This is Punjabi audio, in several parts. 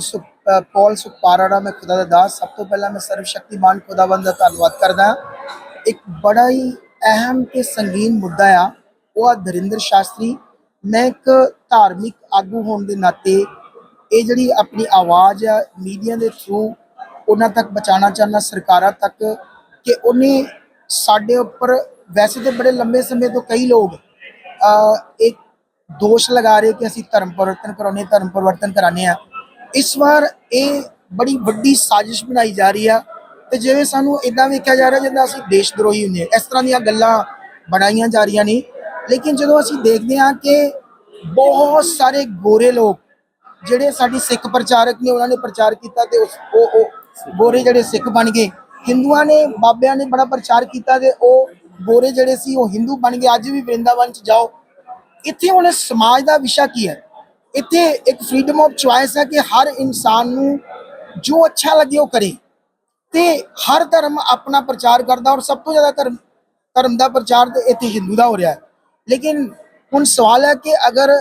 ਸੁ- ਅ, ਪੌਲ ਸੁਪਾਰਾੜਾ ਮੈਂ ਖੁਦਾ ਦਾ ਦਾਸ। ਸਭ ਤੋਂ ਪਹਿਲਾਂ ਮੈਂ ਸਰਵ ਸ਼ਕਤੀਮਾਨ ਖੁਦਾਵੰਦ ਦਾ ਧੰਨਵਾਦ ਕਰਦਾ ਹਾਂ। ਇੱਕ ਬੜਾ ਹੀ ਅਹਿਮ ਤੇ ਸੰਗੀਨ ਮੁੱਦਾ ਆ ਉਹ ਆ ਧਰਿੰਦਰ ਸ਼ਾਸਤਰੀ। ਮੈਂ ਇੱਕ ਧਾਰਮਿਕ ਆਗੂ ਹੋਣ ਦੇ ਨਾਤੇ ਇਹ ਜਿਹੜੀ ਆਪਣੀ ਆਵਾਜ਼ ਆ ਮੀਡੀਆ ਦੇ ਥਰੂ ਉਹਨਾਂ ਤੱਕ ਪਹੁੰਚਾਉਣਾ ਚਾਹੁੰਦਾ ਸਰਕਾਰਾਂ ਤੱਕ ਕਿ ਉਹਨੇ ਸਾਡੇ ਉੱਪਰ ਵੈਸੇ ਤੇ ਬੜੇ ਲੰਬੇ ਸਮੇਂ ਤੋਂ ਕਈ ਲੋਕ ਅ, ਇੱਕ ਦੋਸ਼ ਲਗਾ ਰਹੇ ਕਿ ਅਸੀਂ ਧਰਮ ਪਰਿਵਰਤਨ ਕਰਾਉਣੇ ਧਰਮ ਪਰਿਵਰਤਨ ਕਰਾਣੇ ਆ ਇਸ ਵਾਰ ਇਹ ਬੜੀ ਵੱਡੀ ਸਾਜ਼ਿਸ਼ ਬਣਾਈ ਜਾ ਰਹੀ ਆ ਤੇ ਜਿਵੇਂ ਸਾਨੂੰ ਇਦਾਂ ਵੇਖਿਆ ਜਾ ਰਿਹਾ ਜਿੱਦਾਂ ਅਸੀਂ ਦੇਸ਼ ਦਰੋਹੀ ਹੁੰਦੇ ਆ ਇਸ ਤਰ੍ਹਾਂ ਦੀਆਂ ਗੱਲਾਂ ਬਣਾਈਆਂ ਜਾ ਰਹੀਆਂ ਨੇ। ਲੇਕਿਨ ਜਦੋਂ ਅਸੀਂ ਦੇਖਦੇ ਹਾਂ ਕਿ ਬਹੁਤ ਸਾਰੇ ਗੋਰੇ ਲੋਕ ਜਿਹੜੇ ਸਾਡੀ ਸਿੱਖ ਪ੍ਰਚਾਰਕ ਨੇ, ਉਹਨਾਂ ਨੇ ਪ੍ਰਚਾਰ ਕੀਤਾ ਤੇ ਉਸ ਉਹ ਉਹ ਗੋਰੇ ਜਿਹੜੇ ਸਿੱਖ ਬਣ ਗਏ। ਹਿੰਦੂਆਂ ਨੇ, ਬਾਬਿਆਂ ਨੇ ਬੜਾ ਪ੍ਰਚਾਰ ਕੀਤਾ ਤੇ ਉਹ ਗੋਰੇ ਜਿਹੜੇ ਸੀ ਉਹ ਹਿੰਦੂ ਬਣ ਗਏ। ਅੱਜ ਵੀ ਵਰਿੰਦਾਵਨ ਚ ਜਾਓ। ਇੱਥੇ ਹੁਣ ਸਮਾਜ ਦਾ ਵਿਸ਼ਾ ਕੀ ਹੈ? ਇੱਥੇ ਇੱਕ ਫਰੀडम ਆਫ ਚੁਆਇਸ ਹੈ ਕਿ ਹਰ ਇਨਸਾਨ ਨੂੰ ਜੋ ਅੱਛਾ ਲੱਗੇ ਉਹ ਕਰੇ। ਤੇ ਹਰ ਧਰਮ ਆਪਣਾ ਪ੍ਰਚਾਰ ਕਰਦਾ ਔਰ ਸਭ ਤੋਂ ਜ਼ਿਆਦਾ ਧਰਮ ਧਰਮ ਦਾ ਪ੍ਰਚਾਰ ਤੇ ਇੱਥੇ ਹਿੰਦੂ ਦਾ ਹੋ ਰਿਹਾ ਹੈ। ਲੇਕਿਨ ਹੁਣ ਸਵਾਲ ਹੈ ਕਿ ਅਗਰ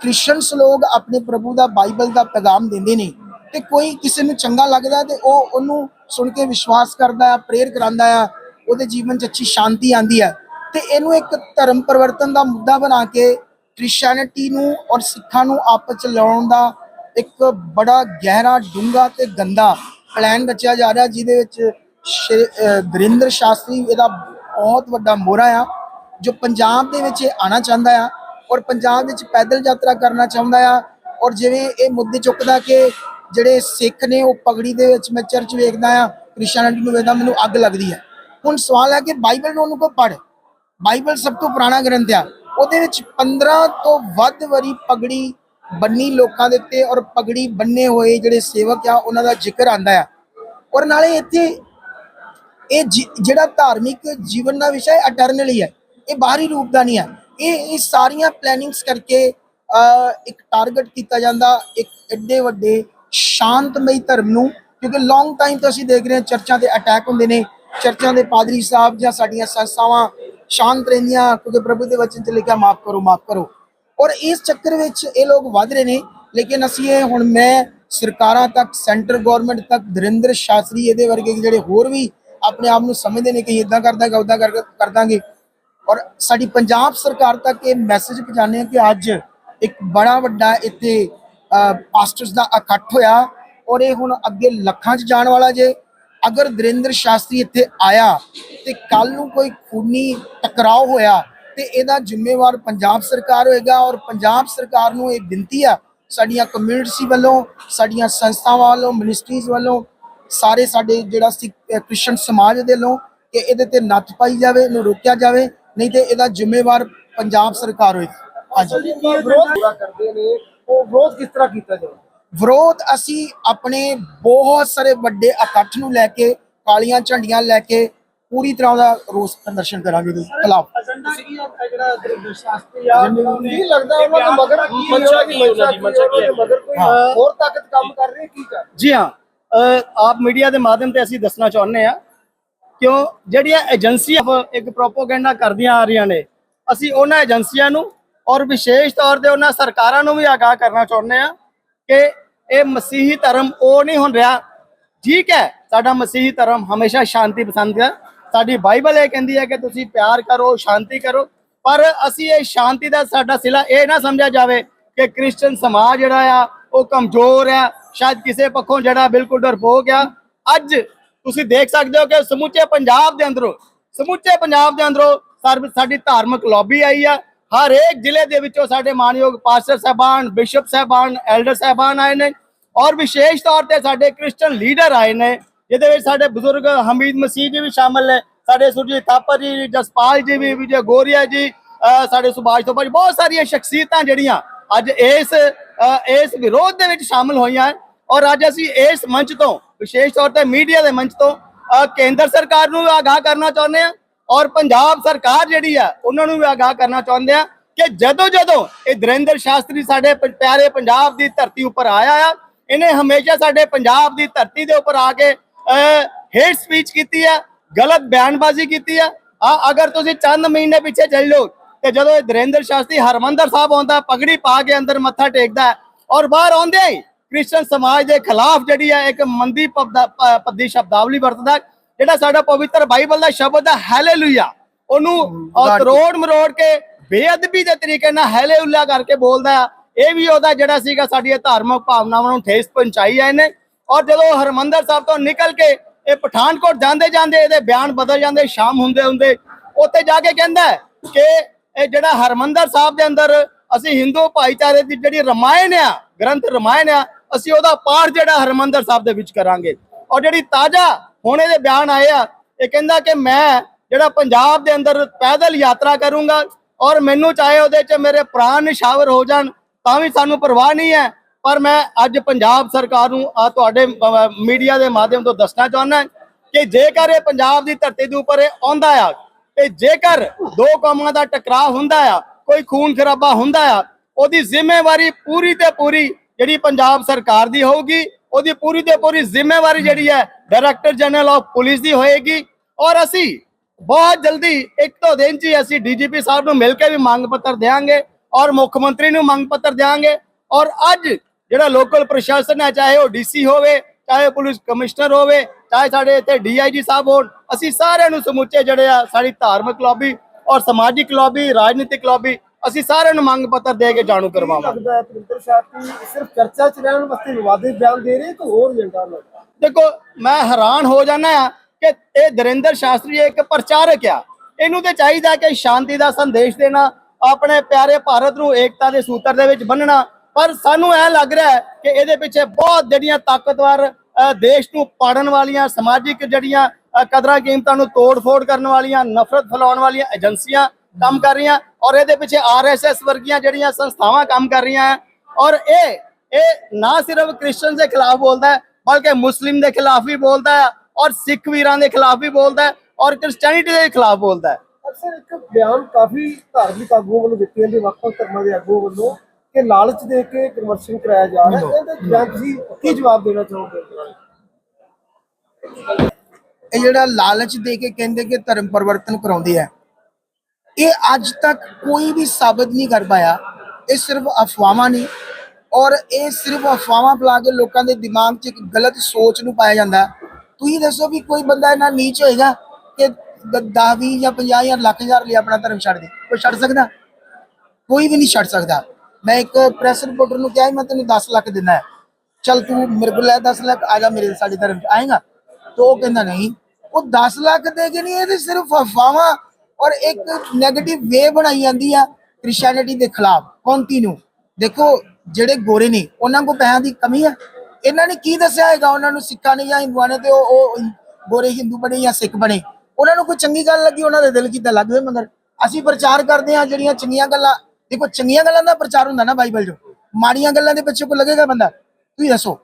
ਕ੍ਰਿਸਚੀਅਨਸ ਲੋਕ ਆਪਣੇ ਪ੍ਰਭੂ ਦਾ ਬਾਈਬਲ ਦਾ ਪੈਗਾਮ ਦਿੰਦੇ ਨੇ, ਤੇ ਕੋਈ ਕਿਸੇ ਨੂੰ ਚੰਗਾ ਲੱਗਦਾ ਤੇ ਉਹ ਉਹਨੂੰ ਸੁਣ ਕੇ ਵਿਸ਼ਵਾਸ ਕਰਦਾ ਆ ਪ੍ਰੇਅਰ ਕਰਾਂਦਾ ਆ ਉਹਦੇ ਜੀਵਨ 'ਚ ਅੱਛੀ ਸ਼ਾਂਤੀ ਆਂਦੀ ਹੈ। ਤੇ ਇਹਨੂੰ ਇੱਕ ਧਰਮ ਪਰਿਵਰਤਨ ਦਾ ਮੁੱਦਾ ਬਣਾ ਕੇ ਕ੍ਰਿਸਚੀਅਨਿਟੀ ਨੂੰ ਔਰ ਸਿੱਖਾਂ ਨੂੰ ਆਪਸ ਚ ਲਾਉਣ ਦਾ ਇੱਕ ਬੜਾ ਗਹਿਰਾ ਡੂੰਘਾ ਤੇ ਗੰਦਾ ਪਲਾਨ ਰਚਿਆ ਜਾ ਰਿਹਾ, ਜਿਹਦੇ ਵਿੱਚ ਦਰਿੰਦਰ ਸ਼ਾਸਤਰੀ ਇਹਦਾ ਬਹੁਤ ਵੱਡਾ ਮੋਹਰਾ ਆ, ਜੋ ਪੰਜਾਬ ਦੇ ਵਿੱਚ ਇਹ ਆਣਾ ਚਾਹੁੰਦਾ ਆ ਔਰ ਪੰਜਾਬ ਵਿੱਚ ਪੈਦਲ ਯਾਤਰਾ ਕਰਨਾ ਚਾਹੁੰਦਾ ਆ ਔਰ ਜਿਵੇਂ ਇਹ ਮੁੱਦੇ ਚੁੱਕਦਾ ਕਿ ਜਿਹੜੇ ਸਿੱਖ ਨੇ ਉਹ ਪਗੜੀ ਦੇ ਵਿੱਚ ਮੈਂ ਚਰਚ ਵੇਖਦਾ ਆ ਕ੍ਰਿਸਚੀਅਨਿਟੀ ਨੂੰ ਵੇਖਦਾ, ਮੈਨੂੰ ਅੱਗ ਲੱਗਦੀ ਹੈ ਹੁਣ ਸਵਾਲ ਹੈ ਕਿ ਬਾਈਬਲ ਨੂੰ ਉਹਨੂੰ ਕੋ ਪੜ੍ਹ? ਬਾਈਬਲ ਸਭ ਤੋਂ ਪੁਰਾਣਾ ਗ੍ਰੰਥ ਆ। ਉਹਦੇ ਵਿੱਚ 15 ਤੋਂ ਵੱਧ ਵਾਰੀ ਪਗੜੀ ਬੰਨੀ ਲੋਕਾਂ ਦੇ ਉੱਤੇ ਔਰ ਪਗੜੀ ਬੰਨੇ ਹੋਏ ਜਿਹੜੇ ਸੇਵਕ ਆ, ਉਹਨਾਂ ਦਾ ਜ਼ਿਕਰ ਆਂਦਾ ਆ। ਔਰ ਨਾਲੇ ਇੱਥੇ ਇਹ ਜੀ- ਜਿਹੜਾ ਧਾਰਮਿਕ ਜੀਵਨ ਦਾ ਵਿਸ਼ਾ ਹੈ ਅਟਰਨਲੀ ਹੈ। ਇਹ ਬਾਹਰੀ ਰੂਪ ਦਾ ਨਹੀਂ ਹੈ। ਇਹ ਇਹ ਸਾਰੀਆਂ ਪਲੈਨਿੰਗਸ ਕਰਕੇ ਇੱਕ ਟਾਰਗੇਟ ਕੀਤਾ ਜਾਂਦਾ, ਇੱਕ ਐਡੇ ਵੱਡੇ ਸ਼ਾਂਤਮਈ ਧਰਮ ਨੂੰ, ਕਿਉਂਕਿ ਲੌਂਗ ਟਾਈਮ ਤੋਂ ਅਸੀਂ ਦੇਖ ਰਹੇ ਹਾਂ ਚਰਚਾਂ ਤੇ ਅਟੈਕ ਹੁੰਦੇ ਨੇ। ਚਰਚਾਂ ਦੇ ਪਾਦਰੀ ਸਾਹਿਬ ਜਾਂ ਸਾਡੀਆਂ ਸੰਸਥਾਵਾਂ ਸ਼ਾਂਤ ਰਹਿੰਦੀਆਂ, ਕਿਉਂਕਿ ਪ੍ਰਭੂ ਦੇ ਵਚਨ ਚ ਲਿਖਿਆ, ਮਾਫ ਕਰੋ ਮਾਫ ਕਰੋ। ਔਰ ਇਸ ਚੱਕਰ ਵਿੱਚ ਇਹ ਲੋਕ ਵੱਧ ਰਹੇ ਨੇ, ਲੇਕਿਨ ਅਸੀਂ ਇਹ ਹੁਣ ਮੈਂ ਸਰਕਾਰਾਂ ਤੱਕ, ਸੈਂਟਰ ਗਵਰਨਮੈਂਟ ਤੱਕ, ਦਰਿੰਦਰ ਸ਼ਾਸਤਰੀ ਇਹਦੇ ਵਰਗੇ ਜਿਹੜੇ ਹੋਰ ਵੀ ਆਪਣੇ ਆਪ ਨੂੰ ਸਮਝਦੇ ਨੇ ਕਿ ਇਦਾਂ ਕਰਦਾਗਾ ਉਦਾਂ ਕਰ ਕਰ ਦਾਂਗੇ ਔਰ ਸਾਡੀ ਪੰਜਾਬ ਸਰਕਾਰ ਤੱਕ ਇਹ ਮੈਸੇਜ ਪਹੁੰਚਾਉਂਦੇ ਹਾਂ ਕਿ ਅੱਜ ਇੱਕ ਬੜਾ ਵੱਡਾ ਇੱਥੇ ਪਾਸਟਰਸ ਦਾ ਇਕੱਠ ਹੋਇਆ। ਔਰ ਇਹ ਹੁਣ ਅੱਗੇ ਲੱਖਾਂ 'ਚ ਜਾਣ ਵਾਲਾ ਜੇ ਅਗਰ ਧਰਿੰਦਰ ਸ਼ਾਸਤਰੀ ਇੱਥੇ ਆਇਆ ਤੇ ਕੱਲ ਨੂੰ ਕੋਈ ਖੂਨੀ ਟਕਰਾਅ ਹੋਇਆ ਤੇ ਇਹਦਾ ਜ਼ਿੰਮੇਵਾਰ ਪੰਜਾਬ ਸਰਕਾਰ ਹੋਏਗਾ ਔਰ ਪੰਜਾਬ ਸਰਕਾਰ ਨੂੰ ਇਹ ਬੇਨਤੀ ਆ, ਸਾਡੀਆਂ ਕਮਿਊਨਿਟੀ ਵੱਲੋਂ, ਸਾਡੀਆਂ ਸੰਸਥਾਵਾਂ ਵੱਲੋਂ ਮਿਨਿਸਟਰੀਜ਼ ਵੱਲੋਂ, ਸਾਰੇ ਸਾਡੇ ਜਿਹੜਾ ਸਿੱਖ ਕ੍ਰਿਸਚਨ ਸਮਾਜ ਦੇ ਵੱਲੋਂ ਕਿ ਇਹਦੇ ਤੇ ਨੱਥ ਪਾਈ ਜਾਵੇ, ਇਹਨੂੰ ਰੋਕਿਆ ਜਾਵੇ, ਨਹੀਂ ਤੇ ਇਹਦਾ ਜ਼ਿੰਮੇਵਾਰ ਪੰਜਾਬ ਸਰਕਾਰ ਹੋਏਗੀ। ਹਾਂਜੀ। ਵਿਰੋਧ ਕਰਦੇ ਨੇ, ਉਹ ਵਿਰੋਧ ਕਿਸ ਤਰ੍ਹਾਂ ਕੀਤਾ ਜਾਵੇ? ਵਿਰੋਧ ਅਸੀਂ ਆਪਣੇ ਬਹੁਤ ਸਾਰੇ ਵੱਡੇ ਇਕੱਠ ਨੂੰ ਲੈ ਕੇ ਕਾਲੀਆਂ ਝੰਡੀਆਂ ਲੈ ਕੇ ਪੂਰੀ ਤਰ੍ਹਾਂ ਦਾ ਰੋਸ ਪ੍ਰਦਰਸ਼ਨ ਕਰਾਂਗੇ ਦੇ ਖਿਲਾਫ। ਏਜੰਡਾ ਕੀ ਹੈ ਜਿਹੜਾ ਦਰਿੰਦਰ ਸ਼ਾਸਤਰੀ ਆ ਕੀ ਲੱਗਦਾ ਉਹਨਾਂ ਦੇ ਮਗਰ ਕੀ ਮੰਸ਼ਾ ਕੀ ਉਹਨਾਂ ਦੀ ਮੰਸ਼ਾ ਕੀ ਮਗਰ ਕੋਈ ਹਾਂ। ਹੋਰ ਤਾਕਤ ਕੰਮ ਕਰ ਰਹੀ ਹੈ ਕੀ ਕਰ? ਜੀ ਹਾਂ। ਆਪ ਮੀਡੀਆ ਦੇ ਮਾਧਿਅਮ ਤੇ ਅਸੀਂ ਦੱਸਣਾ ਚਾਹੁੰਦੇ ਆ ਕਿਉਂ? ਜਿਹੜੀਆਂ ਏਜੰਸੀਆਂ ਇੱਕ ਪ੍ਰੋਪਾਗੈਂਡਾ ਕਰਦੀਆਂ ਆ ਰਹੀਆਂ ਨੇ ਅਸੀਂ ਉਹਨਾਂ ਏਜੰਸੀਆਂ ਨੂੰ ਔਰ ਵਿਸ਼ੇਸ਼ ਤੌਰ ਤੇ ਉਹਨਾਂ ਸਰਕਾਰਾਂ ਨੂੰ ਵੀ ਆਗਾਹ ਕਰਨਾ ਚਾਹੁੰਦੇ ਆ ਕਿ ਇਹ ਮਸੀਹੀ ਧਰਮ ਉਹ ਨਹੀਂ ਹੁਣ ਰਿਹਾ। ਠੀਕ ਹੈ, ਸਾਡਾ ਮਸੀਹੀ ਧਰਮ ਹਮੇਸ਼ਾ ਸ਼ਾਂਤੀ ਪਸੰਦ ਹੈ। ਸਾਡੀ ਬਾਈਬਲ ਇਹ ਕਹਿੰਦੀ ਹੈ ਕਿ ਤੁਸੀਂ ਪਿਆਰ ਕਰੋ, ਸ਼ਾਂਤੀ ਕਰੋ। ਪਰ ਅਸੀਂ ਇਹ ਸ਼ਾਂਤੀ ਦਾ ਸਾਡਾ ਸਿਲਾ ਇਹ ਨਾ ਸਮਝਿਆ ਜਾਵੇ ਕਿ ਕ੍ਰਿਸਚੀਅਨ ਸਮਾਜ ਜਿਹੜਾ ਆ, ਉਹ ਕਮਜ਼ੋਰ ਆ। ਸ਼ਾਇਦ ਕਿਸੇ ਪੱਖੋਂ ਜਿਹੜਾ ਬਿਲਕੁਲ ਡਰਪੋਕ ਆ। ਅੱਜ ਤੁਸੀਂ ਦੇਖ ਸਕਦੇ ਹੋ ਕਿ ਸਮੁੱਚੇ ਪੰਜਾਬ ਦੇ ਅੰਦਰੋਂ, ਸਮੁੱਚੇ ਪੰਜਾਬ ਦੇ ਅੰਦਰੋਂ ਸਰਬ, ਸਾਡੀ ਧਾਰਮਿਕ ਲੌਬੀ ਆਈ ਆ। ਹਰੇਕ ਜ਼ਿਲ੍ਹੇ ਦੇ ਵਿੱਚੋਂ ਸਾਡੇ ਮਾਨਯੋਗ ਪਾਸਟਰ ਸਾਹਿਬਾਨ, ਬਿਸ਼ਪ ਸਾਹਿਬਾਨ ਐਲਡਰ ਸਾਹਿਬਾਨ ਆਏ ਨੇ ਔਰ ਵਿਸ਼ੇਸ਼ ਤੌਰ ਤੇ ਸਾਡੇ ਕ੍ਰਿਸਚੀਅਨ ਲੀਡਰ ਆਏ ਨੇ, ਜਿਹਦੇ ਵਿੱਚ ਸਾਡੇ ਬਜ਼ੁਰਗ ਹਮੀਦ ਮਸੀਹ ਜੀ ਵੀ ਸ਼ਾਮਲ ਨੇ, ਸਾਡੇ ਸੁਰਜੀਤ ਥਾਪਰ ਜੀ, ਜਸਪਾਲ ਜੀ ਵੀ, ਵਿਜੇ ਗੋਰੀਆ ਜੀ ਸਾਡੇ ਸੁਭਾਸ਼ ਤੋਂ ਬਹੁਤ ਸਾਰੀਆਂ ਸ਼ਖਸੀਅਤਾਂ ਜਿਹੜੀਆਂ ਅੱਜ ਇਸ ਇਸ ਵਿਰੋਧ ਦੇ ਵਿੱਚ ਸ਼ਾਮਲ ਹੋਈਆਂ ਹਨ ਔਰ ਅੱਜ ਅਸੀਂ ਇਸ ਮੰਚ ਤੋਂ, ਵਿਸ਼ੇਸ਼ ਤੌਰ ਤੇ ਮੀਡੀਆ ਦੇ ਮੰਚ ਤੋਂ ਕੇਂਦਰ ਸਰਕਾਰ ਨੂੰ ਆਗਾਹ ਕਰਨਾ ਚਾਹੁੰਦੇ ਹਾਂ। ਔਰ ਪੰਜਾਬ ਸਰਕਾਰ ਜਿਹੜੀ ਆ, ਉਹਨਾਂ ਨੂੰ ਵੀ ਆਗਾਹ ਕਰਨਾ ਚਾਹੁੰਦੇ ਆ ਕਿ ਜਦੋਂ ਜਦੋਂ ਇਹ ਦਰਿੰਦਰ ਸ਼ਾਸਤਰੀ ਸਾਡੇ ਪਿਆਰੇ ਪੰਜਾਬ ਦੀ ਧਰਤੀ ਉੱਪਰ ਆਇਆ ਆ, ਇਹਨੇ ਹਮੇਸ਼ਾ ਸਾਡੇ ਪੰਜਾਬ ਦੀ ਧਰਤੀ ਦੇ ਉੱਪਰ ਆ ਕੇ ਹੇਟ ਸਪੀਚ ਕੀਤੀ ਆ, ਗਲਤ ਬਿਆਨਬਾਜ਼ੀ ਕੀਤੀ ਆ। ਆ, ਅਗਰ ਤੁਸੀਂ ਚੰਦ ਮਹੀਨੇ ਪਿੱਛੇ ਚੱਲ ਜਾਓ, ਤੇ ਜਦੋਂ ਇਹ ਦਰਿੰਦਰ ਸ਼ਾਸਤਰੀ ਹਰਮੰਦਰ ਸਾਹਿਬ ਆਉਂਦਾ, ਪਗੜੀ ਪਾ ਕੇ ਅੰਦਰ ਮੱਥਾ ਟੇਕਦਾ ਔਰ ਬਾਹਰ ਆਉਂਦੇ ਹੀ ਕ੍ਰਿਸਚਨ ਸਮਾਜ ਦੇ ਖਿਲਾਫ ਜਿਹੜੀ ਹੈ ਇੱਕ ਮੰਦੀ ਪਬਦਾ- ਪ- ਸ਼ਬਦਾਵਲੀ ਵਰਤਦਾ ਜਿਹੜਾ ਸਾਡਾ ਪਵਿੱਤਰ ਬਾਈਬਲ ਦਾ ਸ਼ਬਦ ਹੈ ਹਾਲੇਲੂਇਆ ਉਹਨੂੰ ਤਰੋੜ ਮਰੋੜ ਕੇ ਬੇਅਦਬੀ ਦੇ ਤਰੀਕੇ ਨਾਲ ਹਾਲੇਲੂਇਆ ਕਰਕੇ ਬੋਲਦਾ ਆ ਇਹ ਵੀ ਉਹਦਾ ਜਿਹੜਾ ਸੀਗਾ ਸਾਡੀਆਂ ਧਾਰਮਿਕ ਭਾਵਨਾਵਾਂ ਨੂੰ ਠੇਸ ਪਹੁੰਚਾਈ ਹੈ ਇਹਨੇ। ਔਰ ਜਦੋਂ ਹਰਮੰਦਰ ਸਾਹਿਬ ਤੋਂ ਨਿਕਲ ਕੇ ਇਹ ਪਠਾਨਕੋਟ ਜਾਂਦੇ ਜਾਂਦੇ ਇਹਦੇ ਬਿਆਨ ਬਦਲ ਜਾਂਦੇ ਸ਼ਾਮ ਹੁੰਦੇ ਹੁੰਦੇ ਉੱਥੇ ਜਾ ਕੇ ਕਹਿੰਦਾ ਕਿ ਇਹ ਜਿਹੜਾ ਹਰਮੰਦਰ ਸਾਹਿਬ ਦੇ ਅੰਦਰ ਅਸੀਂ ਹਿੰਦੂ ਭਾਈਚਾਰੇ ਦੀ ਜਿਹੜੀ ਰਮਾਇਣ ਆ ਗ੍ਰੰਥ ਰਮਾਇਣ ਆ ਅਸੀਂ ਉਹਦਾ ਪਾਠ ਜਿਹੜਾ ਹਰਮੰਦਰ ਸਾਹਿਬ ਦੇ ਵਿੱਚ ਕਰਾਂਗੇ। ਔਰ ਜਿਹੜੀ ਤਾਜ਼ਾ ਹੁਣ ਇਹਦੇ ਬਿਆਨ ਆਏ ਆ, ਇਹ ਕਹਿੰਦਾ ਕਿ ਮੈਂ ਜਿਹੜਾ ਪੰਜਾਬ ਦੇ ਅੰਦਰ ਪੈਦਲ ਯਾਤਰਾ ਕਰੂੰਗਾ ਔਰ ਮੈਨੂੰ ਚਾਹੇ ਉਹਦੇ 'ਚ ਮੇਰੇ ਪ੍ਰਾਣ ਨਿਸ਼ਾਵਰ ਹੋ ਜਾਣ, ਤਾਂ ਵੀ ਸਾਨੂੰ ਪਰਵਾਹ ਨਹੀਂ ਹੈ। ਪਰ ਮੈਂ ਅੱਜ ਪੰਜਾਬ ਸਰਕਾਰ ਨੂੰ ਆ ਤੁਹਾਡੇ ਮੀਡੀਆ ਦੇ ਮਾਧਿਅਮ ਤੋਂ ਦੱਸਣਾ ਚਾਹੁੰਦਾ ਕਿ ਜੇਕਰ ਇਹ ਪੰਜਾਬ ਦੀ ਧਰਤੀ ਦੇ ਉੱਪਰ ਇਹ ਆਉਂਦਾ ਆ, ਤੇ ਜੇਕਰ ਦੋ ਕੌਮਾਂ ਦਾ ਟਕਰਾਅ ਹੁੰਦਾ ਆ, ਕੋਈ ਖੂਨ ਖਰਾਬਾ ਹੁੰਦਾ ਆ, ਉਹਦੀ ਜ਼ਿੰਮੇਵਾਰੀ ਪੂਰੀ ਤੇ ਪੂਰੀ ਜਿਹੜੀ ਪੰਜਾਬ ਸਰਕਾਰ ਦੀ ਹੋਊਗੀ। ਉਹਦੀ ਪੂਰੀ ਤੇ ਪੂਰੀ ਜ਼ਿੰਮੇਵਾਰੀ ਜਿਹੜੀ ਹੈ ਡਾਇਰੈਕਟਰ ਜਨਰਲ ਆਫ ਪੁਲਿਸ ਦੀ ਹੋਏਗੀ। ਔਰ ਅਸੀਂ ਬਹੁਤ ਜਲਦੀ ਇੱਕ ਤੋਂ ਦਿਨ 'ਚ ਹੀ ਅਸੀਂ ਡੀਜੀਪੀ ਸਾਹਿਬ ਨੂੰ ਮਿਲ ਕੇ ਵੀ ਮੰਗ ਪੱਤਰ ਦੇਵਾਂਗੇ ਔਰ ਮੁੱਖ ਮੰਤਰੀ ਨੂੰ ਮੰਗ ਪੱਤਰ ਦੇਵਾਂਗੇ ਔਰ ਅੱਜ ਜਿਹੜਾ ਲੋਕਲ ਪ੍ਰਸ਼ਾਸਨ ਹੈ, ਚਾਹੇ ਉਹ ਡੀਸੀ ਹੋਵੇ, ਚਾਹੇ ਪੁਲਿਸ ਕਮਿਸ਼ਨਰ ਹੋਵੇ, ਚਾਹੇ ਸਾਡੇ ਇੱਥੇ ਡੀਆਈਜੀ ਸਾਹਿਬ ਹੋਣ, ਅਸੀਂ ਸਾਰਿਆਂ ਨੂੰ ਸਮੁੱਚੇ ਜਿਹੜੇ ਆ, ਸਾਡੀ ਧਾਰਮਿਕ ਲੌਬੀ ਔਰ ਸਮਾਜਿਕ ਲੌਬੀ ਰਾਜਨੀਤਿਕ ਲੌਬੀ ਅਸੀਂ ਸਾਰਿਆਂ ਨੂੰ ਮੰਗ ਪੱਤਰ ਦੇ ਕੇ ਜਾਣੂ ਕਰਵਾਵਾਂਗੇ। ਲੱਗਦਾ ਹੈ ਤ੍ਰਿੰਦਰ ਸ਼ਾਸਤਰੀ ਸਿਰਫ ਚਰਚਾ ਚ ਰਹਿਣ ਵਾਸਤੇ ਵਿਵਾਦਿਤ ਬਿਆਨ ਦੇ ਰਹੇ ਕਿ ਹੋਰ ਏਜੰਡਾ ਲੱਗਦਾ ਦੇਖੋ ਮੈਂ ਹੈਰਾਨ ਹੋ ਜਾਣਾ ਆ ਕਿ ਇਹ ਦਰਿੰਦਰ ਸ਼ਾਸਤਰੀ ਇੱਕ ਪ੍ਰਚਾਰਕ ਆ। ਇਹਨੂੰ ਤੇ ਚਾਹੀਦਾ ਕਿ ਸ਼ਾਂਤੀ ਦਾ ਸੰਦੇਸ਼ ਦੇਣਾ ਆਪਣੇ ਪਿਆਰੇ ਭਾਰਤ ਨੂੰ ਏਕਤਾ ਦੇ ਸੂਤਰ ਦੇ ਵਿੱਚ ਬੰਨਣਾ। ਪਰ ਸਾਨੂੰ ਇਹ ਲੱਗ ਰਿਹਾ ਹੈ ਕਿ ਇਹਦੇ ਪਿੱਛੇ ਬਹੁਤ ਜਿਹੜੀਆਂ ਤਾਕਤਵਰ ਦੇਸ਼ ਨੂੰ ਪਾੜਨ ਵਾਲੀਆਂ ਸਮਾਜਿਕ ਜਿਹੜੀਆਂ ਕਦਰਾਂ ਕੀਮਤਾਂ ਨੂੰ ਤੋੜ-ਫੋੜ ਕਰਨ ਵਾਲੀਆਂ ਨਫ਼ਰਤ ਫੈਲਾਉਣ ਵਾਲੀਆਂ ਏਜੰਸੀਆਂ ਕੰਮ ਕਰ ਰਹੀਆਂ ਔਰ ਇਹਦੇ ਪਿੱਛੇ ਆਰਐਸਐਸ ਵਰਗੀਆਂ ਜਿਹੜੀਆਂ ਸੰਸਥਾਵਾਂ ਕੰਮ ਕਰ ਰਹੀਆਂ ਹੈ। ਔਰ ਇਹ ਇਹ ਨਾ ਸਿਰਫ ਕ੍ਰਿਸਚੀਅਨ ਦੇ ਖਿਲਾਫ ਬੋਲਦਾ ਹੈ ਬਲਕਿ ਮੁਸਲਿਮ ਦੇ ਖਿਲਾਫ ਵੀ ਬੋਲਦਾ ਹੈ ਔਰ ਸਿੱਖ ਵੀਰਾਂ ਦੇ ਖਿਲਾਫ ਵੀ ਬੋਲਦਾ ਹੈ ਔਰ ਕ੍ਰਿਸਚੀਅਨਿਟੀ ਦੇ ਖਿਲਾਫ ਬੋਲਦਾ ਹੈ। ਅਕਸਰ ਇੱਕ ਬਿਆਨ ਕਾਫੀ ਧਾਰਮਿਕ ਆਗੂਆਂ ਵੱਲੋਂ ਦਿੱਤੇ ਜਾਂਦੇ ਵੱਖ-ਵੱਖ ਧਰਮਾਂ ਦੇ ਆਗੂਆਂ ਵੱਲੋਂ ਕਿ ਲਾਲਚ ਦੇ ਕੇ ਕਨਵਰਸ਼ਨ ਕਰਾਇਆ ਜਾ ਰਿਹਾ ਹੈ। ਇਹਦੇ ਬਿਆਨ ਤੁਸੀਂ ਕੀ ਜਵਾਬ ਦੇਣਾ ਚਾਹੋਗੇ? ਇਹ ਜਿਹੜਾ ਲਾਲਚ ਦੇ ਕੇ ਕਹਿੰਦੇ ਕਿ ਧਰਮ ਪਰਿਵਰਤਨ ਕਰਾਉਂਦੇ ਆ ਇਹ ਅੱਜ ਤੱਕ ਕੋਈ ਵੀ ਸਾਬਤ ਨਹੀਂ ਕਰ ਪਾਇਆ। ਇਹ ਸਿਰਫ ਅਫਵਾਹਾਂ ਨੇ ਔਰ ਇਹ ਸਿਰਫ ਅਫਵਾਹਾਂ ਫੈਲਾ ਕੇ ਲੋਕਾਂ ਦੇ ਦਿਮਾਗ 'ਚ ਇੱਕ ਗਲਤ ਸੋਚ ਨੂੰ ਪਾਇਆ ਜਾਂਦਾ। ਤੁਸੀਂ ਦੱਸੋ ਵੀ ਕੋਈ ਬੰਦਾ ਇਹਨਾਂ ਨੀਚ ਹੋਏਗਾ ਕਿ 10 20 ਜਾਂ 50 ਜਾਂ ਲੱਖ ਹਜ਼ਾਰ ਲਈ ਆਪਣਾ ਧਰਮ ਛੱਡ ਦੇ। ਕੋਈ ਛੱਡ ਸਕਦਾ? ਕੋਈ ਵੀ ਨਹੀਂ ਛੱਡ ਸਕਦਾ। ਮੈਂ ਇੱਕ ਪ੍ਰੈਸ ਰਿਪੋਰਟਰ ਨੂੰ ਕਿਹਾ ਮੈਂ ਤੈਨੂੰ 10 ਲੱਖ ਦਿੰਦਾ ਹੈ। ਚਲ ਤੂੰ ਮੇਰੇ ਕੋਲ ਲੈ 10 ਲੱਖ, ਆ ਜਾ ਮੇਰੇ ਸਾਡੇ ਧਰਮ ਚ। ਆਏਗਾ? ਤੇ ਉਹ ਕਹਿੰਦਾ ਨਹੀਂ। ਉਹ 10 ਲੱਖ ਦੇ ਕੇ ਨਹੀਂ, ਇਹ ਤੇ ਸਿਰਫ ਅਫਵਾਹਾਂ ਔਰ ਇੱਕ 네ਗੇਟਿਵ ਵੇ ਬਣਾਈ ਜਾਂਦੀ ਆ ਕ੍ਰਿਸਚੀਅਨਿਟੀ ਦੇ ਖਿਲਾਫ ਕੌਂਤੀ ਨੂੰ ਦੇਖੋ, ਜਿਹੜੇ ਗੋਰੇ ਨੇ, ਉਹਨਾਂ ਕੋਲ ਪੈਸਿਆਂ ਦੀ ਕਮੀ ਆ। ਇਹਨਾਂ ਨੇ ਕੀ ਦੱਸਿਆ ਹੈਗਾ? ਉਹਨਾਂ ਨੂੰ ਸਿੱਖਾਂ ਨੇ ਜਾਂ ਹਿੰਦੂਆਂ ਨੇ ਤੇ ਉਹ ਗੋਰੇ ਹਿੰਦੂ ਬਣੇ ਜਾਂ ਸਿੱਖ ਬਣੇ। ਉਹਨਾਂ ਨੂੰ ਕੋਈ ਚੰਗੀ ਗੱਲ ਲੱਗੀ? ਉਹਨਾਂ ਦੇ ਦਿਲ ਕੀਤਾ ਲੱਗ ਗਏ ਮਗਰ। ਅਸੀਂ ਪ੍ਰਚਾਰ ਕਰਦੇ ਹਾਂ ਜਿਹੜੀਆਂ ਚੰਗੀਆਂ ਗੱਲਾਂ ਦੇਖੋ, ਚੰਗੀਆਂ ਗੱਲਾਂ ਦਾ ਪ੍ਰਚਾਰ ਹੁੰਦਾ ਨਾ ਬਾਈਬਲ 'ਚ। ਮਾੜੀਆਂ ਗੱਲਾਂ ਦੇ ਪਿੱਛੇ ਕੋ ਲੱਗੇਗਾ ਬੰਦਾ? ਤੁਸੀਂ ਦੱਸੋ।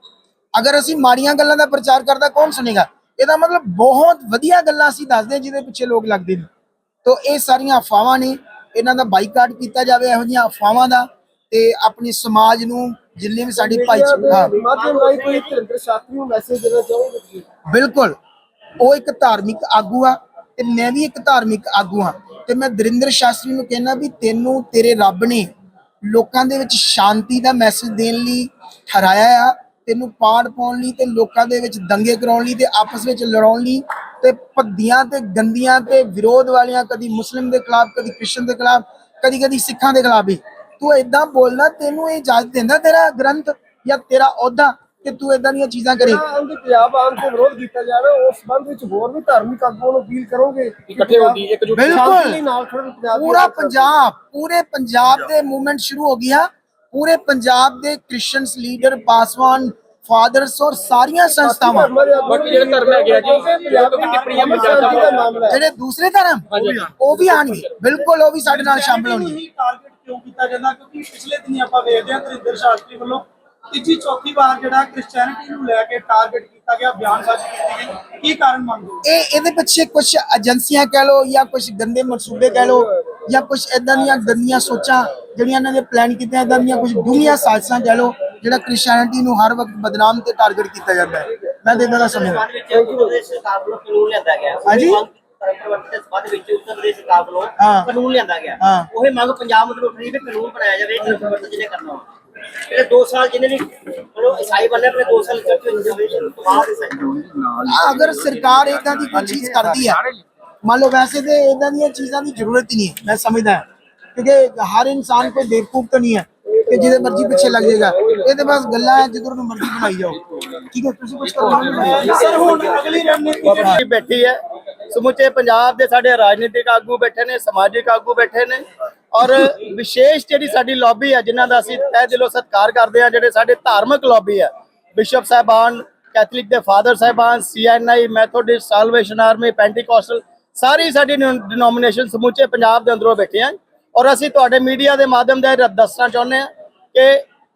ਅਗਰ ਅਸੀਂ ਮਾੜੀਆਂ ਗੱਲਾਂ ਦਾ ਪ੍ਰਚਾਰ ਕਰਦਾ, ਕੌਣ ਸੁਣੇਗਾ ਇਹਦਾ ਮਤਲਬ ਬਹੁਤ ਵਧੀਆ ਗੱਲਾਂ ਅਸੀਂ ਦੱਸਦੇ ਹਾਂ ਜਿਹਦੇ ਪਿੱਛੇ ਲੋਕ ਲੱਗਦੇ ਨੇ। ਤੋ ਇਹ ਸਾਰੀਆਂ ਅਫਵਾਹਾਂ ਨੇ ਇਹਨਾਂ ਦਾ ਬਾਈਕਾਟ ਕੀਤਾ ਜਾਵੇ ਇਹੋ ਜਿਹੀਆਂ ਅਫਵਾਹਾਂ ਦਾ ਤੇ ਆਪਣੀ ਸਮਾਜ ਨੂੰ ਜਿੰਨੇ ਵੀ ਸਾਡੀ ਭਾਈ ਹਾਂ। ਮਾਧਿਅਮ ਰਾਹੀਂ ਕੋਈ ਤ੍ਰਿੰਦਰ ਸ਼ਾਸਤਰੀ ਨੂੰ ਮੈਸੇਜ ਦੇਣਾ ਚਾਹੋਗੇ ਤੁਸੀਂ? ਬਿਲਕੁਲ। ਉਹ ਇੱਕ ਧਾਰਮਿਕ ਆਗੂ ਆ ਤੇ ਮੈਂ ਵੀ ਇੱਕ ਧਾਰਮਿਕ ਆਗੂ ਆ ਤੇ ਮੈਂ ਦਰਿੰਦਰ ਸ਼ਾਸਤਰੀ ਨੂੰ ਕਹਿਣਾ ਵੀ ਤੈਨੂੰ ਤੇਰੇ ਰੱਬ ਨੇ ਲੋਕਾਂ ਦੇ ਵਿੱਚ ਸ਼ਾਂਤੀ ਦਾ ਮੈਸੇਜ ਦੇਣ ਲਈ ਠਹਿਰਾਇਆ ਆ ਤੈਨੂੰ ਪਾੜ ਪਾਉਣ ਲਈ ਤੇ ਲੋਕਾਂ ਦੇ ਵਿੱਚ ਦੰਗੇ ਕਰਾਉਣ ਲਈ ਤੇ ਆਪਸ ਵਿੱਚ ਲੜਾਉਣ ਲਈ ਤੇ ਭੱਦੀਆਂ ਤੇ ਗੰਦੀਆਂ ਤੇ ਵਿਰੋਧ ਵਾਲੀਆਂ ਕਦੀ ਮੁਸਲਿਮ ਦੇ ਖਿਲਾਫ ਕਦੀ ਕ੍ਰਿਸ਼ਨ ਦੇ ਖਿਲਾਫ ਕਦੀ ਕਦੀ ਸਿੱਖਾਂ ਦੇ ਖਿਲਾਫ ਵੀ। ਤੂੰ ਇਦਾਂ ਬੋਲਣਾ ਤੈਨੂੰ ਇਹ ਇਜਾਜ਼ਤ ਦਿੰਦਾ ਤੇਰਾ ਗ੍ਰੰਥ ਜਾਂ ਤੇਰਾ ਅਹੁਦਾ ਕਿ ਤੂੰ ਇਦਾਂ ਦੀਆਂ ਚੀਜ਼ਾਂ ਕਰੇ? ਆਂਦੇ ਪੰਜਾਬ ਆਉਣ ਤੇ ਵਿਰੋਧ ਕੀਤਾ ਜਾ ਰਿਹਾ ਉਸ ਸੰਬੰਧ ਵਿੱਚ ਹੋਰ ਵੀ ਧਾਰਮਿਕ ਆਗੂਆਂ ਨੂੰ ਅਪੀਲ ਕਰੋਗੇ? ਇਕੱਠੇ ਹੋ ਕੇ ਇੱਕ ਬਿਲਕੁਲ। ਨਾਲ ਖੜਨ ਪੰਜਾਬ ਦੀ ਪੂਰਾ ਪੰਜਾਬ ਪੂਰੇ ਪੰਜਾਬ ਦੇ ਮੂਵਮੈਂਟ ਸ਼ੁਰੂ ਹੋ ਗਿਆ ਪੂਰੇ ਪੰਜਾਬ ਦੇ ਕ੍ਰਿਸਚੀਅਨਸ ਲੀਡਰ ਪਾਸਵਾਨ ਫਾਦਰਸ ਔਰ ਸਾਰੀਆਂ ਸੰਸਥਾਵਾਂ। ਬਾਕੀ ਜਿਹੜੇ ਧਰਮ ਹੈਗੇ ਆ ਜੀ, ਟਿੱਪਣੀਆਂ ਦੂਸਰੇ ਧਰਮ ਉਹ ਵੀ ਆਣਗੇ ਬਿਲਕੁਲ ਉਹ ਵੀ ਸਾਡੇ ਨਾਲ ਸ਼ਾਮਲ ਹੋਣਗੇ। ਹੀ ਟਾਰਗੇਟ ਕਿਉਂ ਕੀਤਾ ਜਾਂਦਾ? ਕਿਉਂਕਿ ਪਿਛਲੇ ਦਿਨੀ ਆਪਾਂ ਵੇਖਦੇ ਹਾਂ ਤ੍ਰਿੰਦਰ ਸ਼ਾਸਤਰੀ ਵੱਲੋਂ ਤੀਜੀ ਚੌਥੀ ਵਾਰ ਜਿਹੜਾ ਕ੍ਰਿਸਚੀਅਨਿਟੀ ਨੂੰ ਲੈ ਕੇ ਟਾਰਗੇਟ ਕੀਤਾ ਗਿਆ ਬਿਆਨਬਾਜ਼ੀ ਕੀਤੀ ਗਈ। ਕੀ ਕਾਰਨ ਮੰਨਦੇ ਹੋ? ਇਹ ਇਹਦੇ ਪਿੱਛੇ ਕੁਝ ਏਜੰਸੀਆਂ ਕਹਿ ਲਓ ਜਾਂ ਕੁਝ ਗੰਦੇ ਮਨਸੂਬੇ ਕਹਿ ਲਓ ਜਾਂ ਕੁਝ ਇਦਾਂ ਦੀਆਂ ਗੰਦੀਆਂ ਸੋਚਾਂ ਜਿਹੜੀਆਂ ਇਹਨਾਂ ਨੇ ਪਲਾਨ ਕੀਤੀਆਂ ਇਦਾਂ ਦੀਆਂ ਕੁਝ ਡੂੰਘੀਆਂ ਸਾਜ਼ਿਸ਼ਾਂ ਕਹਿ ਲਓ ਜਿਹੜਾ ਕ੍ਰਿਸਚੀਅਨਿਟੀ ਨੂੰ ਹਰ ਵਕਤ ਬਦਨਾਮ ਤੇ ਟਾਰਗੇਟ ਕੀਤਾ ਜਾਂਦਾ ਹੈ ਮੈਂ ਤੇ ਇਦਾਂ ਦਾ ਸਮਝਦਾ ਹਾਂਜੀ। ਸੰਬੰਧ ਵਿੱਚ ਉੱਤਰ ਪ੍ਰਦੇਸ਼ ਸਰਕਾਰ ਵੱਲੋਂ ਹਾਂ। ਕਾਨੂੰਨ ਲਿਆਂਦਾ ਗਿਆ। ਉਹ ਮੰਗ ਪੰਜਾਬ ਵੱਲੋਂ ਉੱਠ ਰਹੀ ਵੀ ਕਾਨੂੰਨ ਬਣਾਇਆ ਜਾਵੇ ਕਿ ਪਰਿਵਰਤਨ ਜਿਹਨੇ ਕਰਨਾ ਹੋਵੇ ਇਹ 2 ਸਾਲ ਜਿਹਨੇ ਵੀ ਮਤਲਬ ਈਸਾਈ ਬੰਨੇ ਆਪਣੇ 2 ਸਾਲ ਚਰਚ ਵਿੱਚ ਹੋਏ ਉਸ ਤੋਂ ਬਾਅਦ ਈਸਾਈ ਅਗਰ ਸਰਕਾਰ ਇਦਾਂ ਦੀ ਕੋਈ ਚੀਜ਼ ਕਰਦੀ ਹੈ ਮੰਨ ਲਓ ਵੈਸੇ ਤੇ ਇਦਾਂ ਦੀਆਂ ਚੀਜ਼ਾਂ ਦੀ ਜ਼ਰੂਰਤ ਹੀ ਨਹੀਂ ਹੈ ਮੈਂ ਸਮਝਦਾ ਹਾਂ। ਕਿਉਂਕਿ ਹਰ ਇਨਸਾਨ ਕੋਈ ਬੇਵਕੂਫ ਤਾਂ ਨਹੀਂ ਹੈ ਕਿ ਜਿਹਦੇ ਮਰਜ਼ੀ ਪਿੱਛੇ ਲੱਗ ਜਾਏਗਾ। ਇਹ ਤੇ ਬਸ ਗੱਲਾਂ ਹੈ ਜਿੱਧਰ ਨੂੰ ਮਰਜ਼ੀ ਬਣਾਈ ਜਾਓ। ਠੀਕ ਹੈ ਤੁਸੀਂ ਕੁਝ ਕਰੋ ਸਰ ਹੁਣ ਅਗਲੀ ਰਣਨੀਤੀ ਜਿਹੜੀ ਬੈਠੀ ਹੈ। ਸਮੁੱਚੇ ਪੰਜਾਬ ਦੇ ਸਾਡੇ ਰਾਜਨੀਤਿਕ ਆਗੂ ਬੈਠੇ ਨੇ ਸਮਾਜਿਕ ਆਗੂ ਬੈਠੇ ਨੇ। ਔਰ ਵਿਸ਼ੇਸ਼ ਜਿਹੜੀ ਸਾਡੀ ਲੌਬੀ ਹੈ ਜਿਨ੍ਹਾਂ ਦਾ ਅਸੀਂ ਤਹਿ ਦਿਲੋਂ ਸਤਿਕਾਰ ਕਰਦੇ ਹਾਂ ਜਿਹੜੇ ਸਾਡੇ ਧਾਰਮਿਕ ਲੌਬੀ ਹੈ ਬਿਸ਼ਪ ਸਾਹਿਬਾਨ ਕੈਥੋਲਿਕ ਦੇ ਫਾਦਰ ਸਾਹਿਬਾਨ CNI Methodist Salvation Army Pentecostal ਸਾਰੀ ਸਾਡੀ ਡਿਨੋਮੀਨੇਸ਼ਨ ਸਮੁੱਚੇ ਪੰਜਾਬ ਦੇ ਅੰਦਰੋਂ ਬੈਠੇ ਹਨ। ਔਰ ਅਸੀਂ ਤੁਹਾਡੇ ਮੀਡੀਆ ਦੇ ਮਾਧਿਅਮ ਦੇ ਦੱਸਣਾ ਚਾਹੁੰਦੇ ਹਾਂ ਕਿ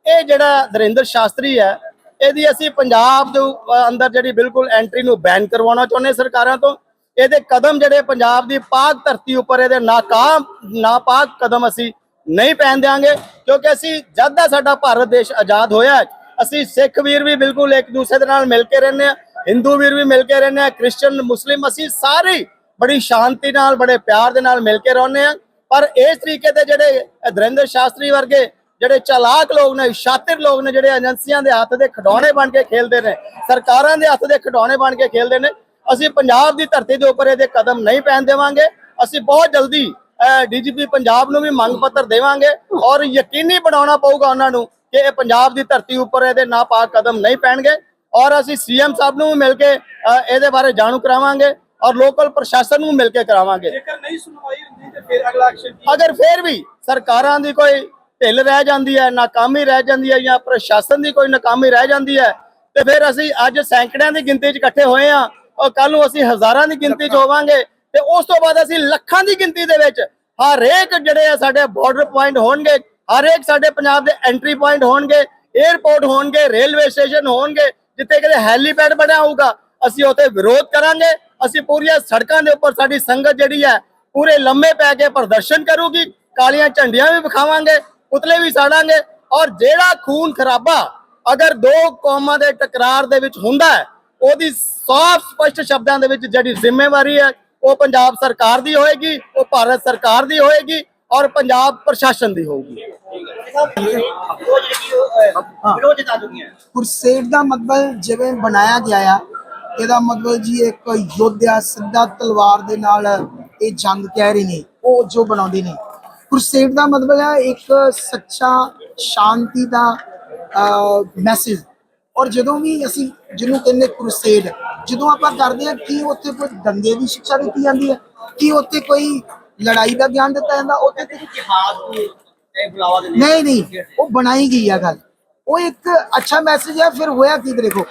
ਇਹ ਜਿਹੜਾ ਨਰਿੰਦਰ ਸ਼ਾਸਤਰੀ ਹੈ, ਇਹਦੀ ਅਸੀਂ ਪੰਜਾਬ ਦੇ ਅੰਦਰ ਜਿਹੜੀ ਬਿਲਕੁਲ ਐਂਟਰੀ ਨੂੰ ਬੈਨ ਕਰਵਾਉਣਾ ਚਾਹੁੰਦੇ ਹਾਂ ਸਰਕਾਰਾਂ ਤੋਂ। ਇਹਦੇ ਕਦਮ ਜਿਹੜੇ ਪੰਜਾਬ ਦੀ ਪਾਕ ਧਰਤੀ ਉੱਪਰ ਇਹਦੇ ਨਾਕਾਮ, ਨਾਪਾਕ ਕਦਮ ਅਸੀਂ ਨਹੀਂ ਪੈਣ ਦਿਆਂਗੇ, ਕਿਉਂਕਿ ਅਸੀਂ ਜਦ ਦਾ ਸਾਡਾ ਭਾਰਤ ਦੇਸ਼ ਆਜ਼ਾਦ ਹੋਇਆ ਅਸੀਂ ਸਿੱਖ ਵੀਰ ਵੀ ਬਿਲਕੁਲ ਇੱਕ ਦੂਸਰੇ ਦੇ ਨਾਲ ਮਿਲ ਕੇ ਰਹਿੰਦੇ ਆ ਹਿੰਦੂ ਵੀਰ ਵੀ ਮਿਲ ਕੇ ਰਹਿੰਦੇ ਆ ਕ੍ਰਿਸਚੀਅਨ ਮੁਸਲਿਮ ਅਸੀਂ ਸਾਰੇ ਬੜੀ ਸ਼ਾਂਤੀ ਨਾਲ, ਬੜੇ ਪਿਆਰ ਦੇ ਨਾਲ ਮਿਲ ਕੇ ਰਹਿੰਦੇ ਆ ਪਰ ਇਸ ਤਰੀਕੇ ਦੇ ਜਿਹੜੇ ਧਰਿੰਦਰ ਸ਼ਾਸਤਰੀ ਵਰਗੇ ਜਿਹੜੇ ਚਲਾਕ ਲੋਕ ਨੇ ਸ਼ਾਤਿਰ ਲੋਕ ਨੇ ਜਿਹੜੇ ਏਜੰਸੀਆਂ ਦੇ ਹੱਥ ਦੇ ਖਿਡੌਣੇ ਬਣ ਕੇ ਖੇਲਦੇ ਨੇ ਸਰਕਾਰਾਂ ਦੇ ਹੱਥ ਦੇ ਖਿਡੌਣੇ ਬਣ ਕੇ ਖੇਲਦੇ ਨੇ ਅਸੀਂ ਪੰਜਾਬ ਦੀ ਧਰਤੀ ਦੇ ਉੱਪਰ ਇਹਦੇ ਕਦਮ ਨਹੀਂ ਪੈਣ ਦੇਵਾਂਗੇ। ਅਸੀਂ ਬਹੁਤ ਜਲਦੀ ਡੀਜੀਪੀ ਪੰਜਾਬ ਨੂੰ ਵੀ ਮੰਗ ਪੱਤਰ ਦੇਵਾਂਗੇ ਔਰ ਯਕੀਨੀ ਬਣਾਉਣਾ ਪਊਗਾ ਉਹਨਾਂ ਨੂੰ ਕਿ ਇਹ ਪੰਜਾਬ ਦੀ ਧਰਤੀ ਉੱਪਰ ਇਹਦੇ ਨਾਪਾਕ ਕਦਮ ਨਹੀਂ ਪੈਣਗੇ ਔਰ ਅਸੀਂ ਸੀਐਮ ਸਾਹਿਬ ਨੂੰ ਵੀ ਮਿਲ ਕੇ ਇਹਦੇ ਬਾਰੇ ਜਾਣੂ ਕਰਾਵਾਂਗੇ ਔਰ ਲੋਕਲ ਪ੍ਰਸ਼ਾਸਨ ਨੂੰ ਮਿਲ ਕੇ ਕਰਾਵਾਂਗੇ। ਜੇਕਰ ਨਹੀਂ ਸੁਣਵਾਈ ਹੁੰਦੀ ਤੇ ਫਿਰ ਅਗਲਾ ਐਕਸ਼ਨ ਅਗਰ ਫਿਰ ਵੀ ਸਰਕਾਰਾਂ ਦੀ ਕੋਈ ਢਿੱਲ ਰਹਿ ਜਾਂਦੀ ਹੈ ਨਾਕਾਮੀ ਰਹਿ ਜਾਂਦੀ ਹੈ ਜਾਂ ਪ੍ਰਸ਼ਾਸਨ ਦੀ ਕੋਈ ਨਾਕਾਮੀ ਰਹਿ ਜਾਂਦੀ ਹੈ ਤੇ ਫਿਰ ਅਸੀਂ ਅੱਜ ਸੈਂਕੜਿਆਂ ਦੀ ਗਿਣਤੀ 'ਚ ਇਕੱਠੇ ਹੋਏ ਆ ਔਰ ਕੱਲ ਨੂੰ ਅਸੀਂ ਹਜ਼ਾਰਾਂ ਦੀ ਗਿਣਤੀ 'ਚ ਹੋਵਾਂਗੇ ਤੇ ਉਸ ਤੋਂ ਬਾਅਦ ਅਸੀਂ ਲੱਖਾਂ ਦੀ ਗਿਣਤੀ ਦੇ ਵਿੱਚ ਹਰੇਕ ਜਿਹੜੇ ਆ ਸਾਡੇ ਬਾਰਡਰ ਪੁਆਇੰਟ ਹੋਣਗੇ ਹਰੇਕ ਸਾਡੇ ਪੰਜਾਬ ਦੇ ਐਂਟਰੀ ਪੁਆਇੰਟ ਹੋਣਗੇ 에ਅਰਪੋਰਟ ਹੋਣਗੇ ਰੇਲਵੇ ਸਟੇਸ਼ਨ ਹੋਣਗੇ ਜਿੱਥੇ ਕਿਤੇ ਹੈਲੀਪੈਡ ਬਣਿਆ ਹੋਊਗਾ ਅਸੀਂ ਉੱਥੇ ਵਿਰੋਧ ਕਰਾਂਗੇ ਅਸੀਂ ਪੂਰੀਆਂ ਸੜਕਾਂ ਦੇ ਉੱਪਰ ਸਾਡੀ ਸੰਗਤ ਜਿਹੜੀ ਹੈ ਪੂਰੇ ਲੰਮੇ ਪੈ ਕੇ ਪ੍ਰਦਰਸ਼ਨ ਕਰੂਗੀ ਕਾਲੀਆਂ ਝੰਡੀਆਂ ਵੀ ਵਿਖਾਵਾਂਗੇ ਪੁਤਲੇ ਵੀ ਸਾੜਾਂਗੇ। ਔਰ ਜਿਹੜਾ ਖੂਨ ਖਰਾਬਾ ਅਗਰ ਦੋ ਕੌਮਾਂ ਦੇ ਟਕਰਾਰ ਦੇ ਵਿੱਚ ਹੁੰਦਾ ਹੈ, ਉਹਦੀ ਸਾਫ਼ ਸਪਸ਼ਟ ਸ਼ਬਦਾਂ ਦੇ ਵਿੱਚ ਜਿਹੜੀ ਜ਼ਿੰਮੇਵਾਰੀ ਹੈ, ਉਹ ਪੰਜਾਬ ਸਰਕਾਰ ਦੀ ਹੋਏਗੀ, ਉਹ ਭਾਰਤ ਸਰਕਾਰ ਦੀ ਹੋਏਗੀ ਔਰ ਪੰਜਾਬ ਪ੍ਰਸ਼ਾਸਨ ਦੀ ਹੋਊਗੀ। ਕੁਰਸੇਡ ਦਾ ਮਤਲਬ ਜਿਵੇਂ ਬਣਾਇਆ ਗਿਆ ਆ, ਇਹਦਾ ਮਤਲਬ ਜੀ ਇੱਕ ਯੋਧਿਆ ਸਿੱਧਾ ਤਲਵਾਰ ਦੇ ਨਾਲ ਇਹ ਜੰਗ ਕਹਿ ਰਹੇ ਨੇ, ਉਹ ਜੋ ਬਣਾਉਂਦੇ ਨੇ। ਕੁਰਸੇਡ ਦਾ ਮਤਲਬ ਹੈ ਇੱਕ ਸੱਚਾ ਸ਼ਾਂਤੀ ਦਾ ਮੈਸੇਜ ਔਰ ਜਦੋਂ ਵੀ ਅਸੀਂ ਜਿਹਨੂੰ ਕਹਿੰਦੇ ਕੁਰਸੇਡ ਜਦੋਂ ਆਪਾਂ ਕਰਦੇ ਹਾਂ ਕੀ ਉੱਥੇ ਕੋਈ ਦੰਗੇ ਦੀ ਸਿੱਖਿਆ ਦਿੱਤੀ ਜਾਂਦੀ ਹੈ ਕੀ ਉੱਥੇ ਕੋਈ ਲੜਾਈ ਦਾ ਗਿਆਨ ਦਿੱਤਾ ਜਾਂਦਾ ਉੱਥੇ ਤੇ ਜਿਹਾਦ ਨੂੰ ਬੁਲਾਵਾ ਨਹੀਂ ਨਹੀਂ ਉਹ ਬਣਾਈ ਗਈ ਆ ਗੱਲ। ਉਹ ਇੱਕ ਅੱਛਾ ਮੈਸੇਜ ਹੈ ਫਿਰ ਹੋਇਆ ਕੀ ਦੇਖੋ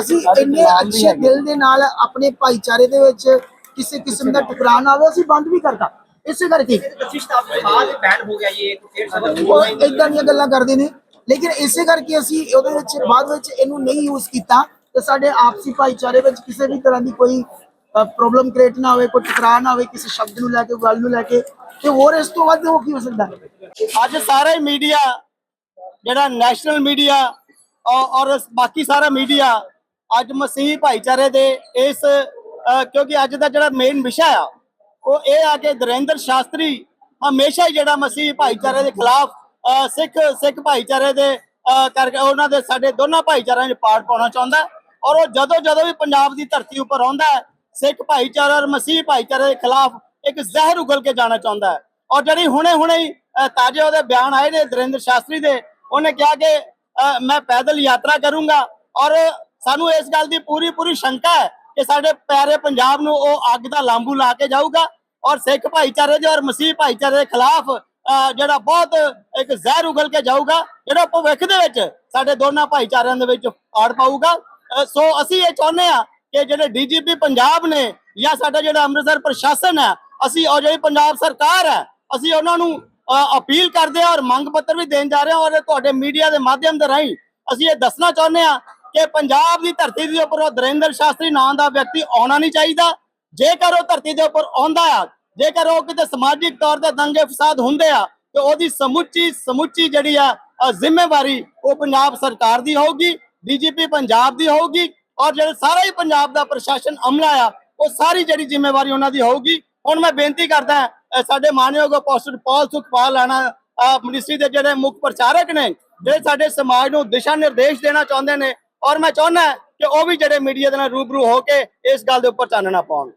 ਅਸੀਂ ਇੰਨੇ ਅੱਛੇ ਦਿਲ ਦੇ ਨਾਲ ਆਪਣੇ ਭਾਈਚਾਰੇ ਦੇ ਵਿੱਚ ਕਿਸੇ ਕਿਸਮ ਦਾ ਟਕਰਾਅ ਨਾ ਆਵੇ ਅਸੀਂ ਬੰਦ ਵੀ ਕਰਤਾ। ਇਸੇ ਕਰਕੇ। ਉਹ ਇਦਾਂ ਦੀਆਂ ਗੱਲਾਂ ਕਰਦੇ ਨੇ। ਲੇਕਿਨ ਇਸੇ ਕਰਕੇ ਅਸੀਂ ਉਹਦੇ ਵਿੱਚ ਬਾਅਦ ਵਿੱਚ ਇਹਨੂੰ ਨਹੀਂ ਯੂਜ਼ ਕੀਤਾ ਤੇ ਸਾਡੇ ਆਪਸੀ ਭਾਈਚਾਰੇ ਵਿੱਚ ਕਿਸੇ ਵੀ ਤਰ੍ਹਾਂ ਦੀ ਕੋਈ ਪ੍ਰੋਬਲਮ ਕ੍ਰੀਏਟ ਨਾ ਹੋਵੇ ਕੋਈ ਟਕਰਾਅ ਨਾ ਹੋਵੇ ਕਿਸੇ ਸ਼ਬਦ ਨੂੰ ਲੈ ਕੇ ਗੱਲ ਨੂੰ ਲੈ ਕੇ ਤੇ ਹੋਰ ਇਸ ਤੋਂ ਵੱਧ ਹੋ ਕੀ ਹੋ ਸਕਦਾ? ਅੱਜ ਸਾਰਾ ਹੀ ਮੀਡੀਆ ਜਿਹੜਾ ਨੈਸ਼ਨਲ ਮੀਡੀਆ ਔਰ ਬਾਕੀ ਸਾਰਾ ਮੀਡੀਆ ਅੱਜ ਮਸੀਹੀ ਭਾਈਚਾਰੇ ਦੇ ਇਸ ਕਿਉਂਕਿ ਅੱਜ ਦਾ ਜਿਹੜਾ ਮੇਨ ਵਿਸ਼ਾ ਆ ਉਹ ਇਹ ਆ ਕਿ ਦਰਿੰਦਰ ਸ਼ਾਸਤਰੀ ਹਮੇਸ਼ਾ ਹੀ ਜਿਹੜਾ ਮਸੀਹੀ ਭਾਈਚਾਰੇ ਦੇ ਖਿਲਾਫ ਸਿੱਖ ਸਿੱਖ ਭਾਈਚਾਰੇ ਦੇ ਕਰਕੇ ਉਹਨਾਂ ਦੇ ਸਾਡੇ ਦੋਨਾਂ ਭਾਈਚਾਰਿਆਂ 'ਚ ਪਾੜ ਪਾਉਣਾ ਚਾਹੁੰਦਾ ਔਰ ਉਹ ਜਦੋਂ ਜਦੋਂ ਵੀ ਪੰਜਾਬ ਦੀ ਧਰਤੀ ਉੱਪਰ ਆਉਂਦਾ ਸਿੱਖ ਭਾਈਚਾਰਾ ਔਰ ਮਸੀਹੀ ਭਾਈਚਾਰੇ ਦੇ ਖਿਲਾਫ ਇੱਕ ਜ਼ਹਿਰ ਉਗਲ ਕੇ ਜਾਣਾ ਚਾਹੁੰਦਾ ਹੈ ਔਰ ਜਿਹੜੀ ਹੁਣੇ ਹੁਣੇ ਹੀ ਤਾਜ਼ੇ ਉਹਦੇ ਬਿਆਨ ਆਏ ਨੇ ਦਰਿੰਦਰ ਸ਼ਾਸਤਰੀ ਦੇ, ਉਹਨੇ ਕਿਹਾ ਕਿ ਮੈਂ ਪੈਦਲ ਯਾਤਰਾ ਕਰੂੰਗਾ ਔਰ ਸਾਨੂੰ ਇਸ ਗੱਲ ਦੀ ਪੂਰੀ ਪੂਰੀ ਸ਼ੰਕਾ ਹੈ ਕਿ ਸਾਡੇ ਪਿਆਰੇ ਪੰਜਾਬ ਨੂੰ ਉਹ ਅੱਗ ਦਾ ਲਾਂਬੂ ਲਾ ਕੇ ਜਾਊਗਾ ਔਰ ਸਿੱਖ ਭਾਈਚਾਰੇ ਦੇ ਔਰ ਮਸੀਹ ਭਾਈਚਾਰੇ ਦੇ ਖਿਲਾਫ ਜਿਹੜਾ ਬਹੁਤ ਇੱਕ ਜ਼ਹਿਰ ਉਗਲ ਕੇ ਜਾਊਗਾ, ਜਿਹੜਾ ਭਵਿੱਖ ਦੇ ਵਿੱਚ ਸਾਡੇ ਦੋਨਾਂ ਭਾਈਚਾਰਿਆਂ ਦੇ ਵਿੱਚ ਆੜ ਪਾਊਗਾ। ਸੋ ਅਸੀਂ ਇਹ ਚਾਹੁੰਦੇ ਆ ਕਿ ਜਿਹੜੇ ਡੀਜੀਪੀ ਪੰਜਾਬ ਨੇ ਜਾਂ ਸਾਡਾ ਜਿਹੜਾ ਅੰਮ੍ਰਿਤਸਰ ਪ੍ਰਸ਼ਾਸਨ ਹੈ, ਅਸੀਂ ਔਰ ਜਿਹੜੀ ਪੰਜਾਬ ਸਰਕਾਰ ਹੈ, ਅਸੀਂ ਉਹਨਾਂ ਨੂੰ ਅਪੀਲ ਕਰਦੇ ਹਾਂ ਔਰ ਮੰਗ ਪੱਤਰ ਵੀ ਦੇਣ ਜਾ ਰਹੇ ਹਾਂ ਔਰ ਤੁਹਾਡੇ ਮੀਡੀਆ ਦੇ ਮਾਧਿਅਮ ਦੇ ਰਾਹੀਂ ਅਸੀਂ ਇਹ ਦੱਸਣਾ ਚਾਹੁੰਦੇ ਹਾਂ ਕਿ ਪੰਜਾਬ ਦੀ ਧਰਤੀ ਦੇ ਉੱਪਰ ਉਹ ਦਰਿੰਦਰ ਸ਼ਾਸਤਰੀ ਨਾਂ ਦਾ ਵਿਅਕਤੀ ਆਉਣਾ ਨਹੀਂ ਚਾਹੀਦਾ। ਜੇਕਰ ਉਹ ਧਰਤੀ ਦੇ ਉੱਪਰ ਆਉਂਦਾ ਆ, ਜੇਕਰ ਉਹ ਕਿਤੇ ਸਮਾਜਿਕ ਤੌਰ ਤੇ ਦੰਗੇ ਫਸਾਦ ਹੁੰਦੇ ਆ, ਤੇ ਉਹਦੀ ਸਮੁੱਚੀ ਸਮੁੱਚੀ ਜਿਹੜੀ ਆ ਜ਼ਿੰਮੇਵਾਰੀ ਉਹ ਪੰਜਾਬ ਸਰਕਾਰ ਦੀ ਹੋਊਗੀ, ਡੀਜੀਪੀ ਪੰਜਾਬ ਦੀ ਹੋਊਗੀ, ਔਰ ਜਿਹੜਾ ਸਾਰਾ ਹੀ ਪੰਜਾਬ ਦਾ ਪ੍ਰਸ਼ਾਸਨ ਅਮਲਾ ਆ, ਉਹ ਸਾਰੀ ਜਿਹੜੀ ਜ਼ਿੰਮੇਵਾਰੀ ਉਹਨਾਂ ਦੀ ਹੋਊਗੀ। ਹੁਣ ਮੈਂ ਬੇਨਤੀ ਕਰਦਾ ਸਾਡੇ ਮਾਨਯੋਗ apostle Paul Sukhpal Rana ministry ਦੇ ਜਿਹੜੇ ਮੁੱਖ ਪ੍ਰਚਾਰਕ ਨੇ, ਜਿਹੜੇ ਸਾਡੇ ਸਮਾਜ ਨੂੰ ਦਿਸ਼ਾ ਨਿਰਦੇਸ਼ ਦੇਣਾ ਚਾਹੁੰਦੇ ਨੇ ਔਰ ਮੈਂ ਚਾਹੁੰਦਾ ਕਿ ਉਹ ਵੀ ਜਿਹੜੇ ਮੀਡੀਆ ਦੇ ਨਾਲ ਰੂਬਰੂ ਹੋ ਕੇ ਇਸ ਗੱਲ ਦੇ ਉੱਪਰ ਚਾਨਣਾ ਪਾਉਣ।